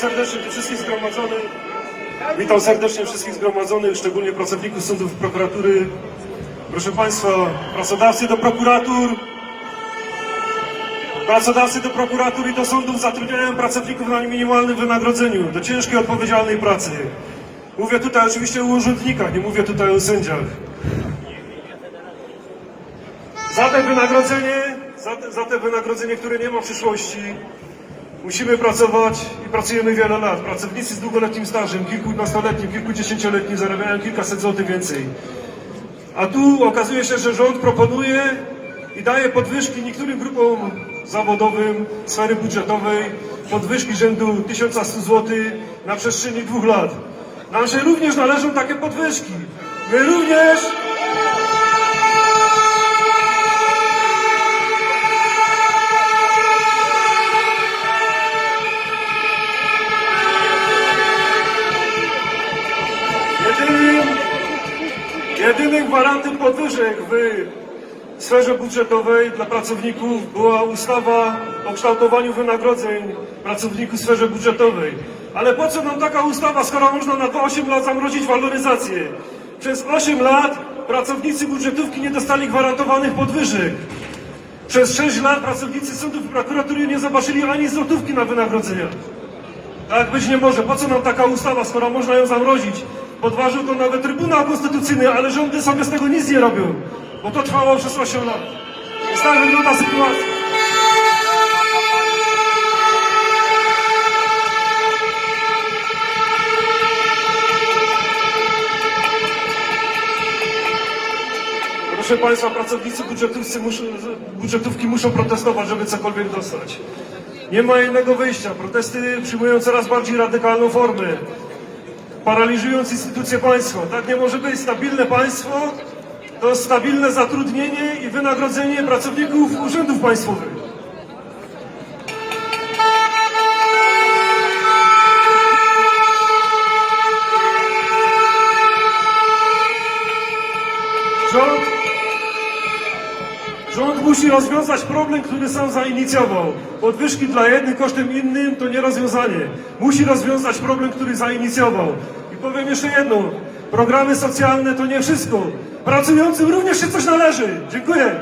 serdecznie wszystkich zgromadzonych. Witam serdecznie wszystkich zgromadzonych, szczególnie pracowników sądów i prokuratury. Proszę Państwa, pracodawcy do prokuratur, pracodawcy do prokuratur i do sądów zatrudniają pracowników na minimalnym wynagrodzeniu, do ciężkiej, odpowiedzialnej pracy. Mówię tutaj oczywiście o urzędnikach, nie mówię tutaj o sędziach. Za te wynagrodzenie, za te, za te wynagrodzenie, które nie ma przyszłości, musimy pracować i pracujemy wiele lat. Pracownicy z długoletnim stażem, kilkunastoletnim, kilkudziesięcioletnim zarabiają kilkaset złotych więcej. A tu okazuje się, że rząd proponuje i daje podwyżki niektórym grupom zawodowym sfery budżetowej, podwyżki rzędu 1100 zł na przestrzeni dwóch lat. Nam się również należą takie podwyżki. My również jedynym gwarantem podwyżek w sferze budżetowej dla pracowników była ustawa o kształtowaniu wynagrodzeń pracowników w sferze budżetowej. Ale po co nam taka ustawa, skoro można na to 8 lat zamrozić waloryzację? Przez 8 lat pracownicy budżetówki nie dostali gwarantowanych podwyżek. Przez 6 lat pracownicy sądów i prokuratury nie zobaczyli ani złotówki na wynagrodzenia. Tak być nie może. Po co nam taka ustawa, skoro można ją zamrozić? Podważył to nawet Trybunał Konstytucyjny, ale rządy sobie z tego nic nie robią, bo to trwało przez 8 lat. Więc tak wygląda sytuacja. Proszę Państwa, pracownicy muszą, budżetówki muszą protestować, żeby cokolwiek dostać. Nie ma innego wyjścia. Protesty przyjmują coraz bardziej radykalną formę, paraliżując instytucje państwa. Tak nie może być. Stabilne państwo to stabilne zatrudnienie i wynagrodzenie pracowników urzędów państwowych. Rząd Rząd musi rozwiązać problem, który sam zainicjował. Podwyżki dla jednych kosztem innym to nie rozwiązanie. Musi rozwiązać problem, który zainicjował. I powiem jeszcze jedno. Programy socjalne to nie wszystko. Pracującym również się coś należy. Dziękuję.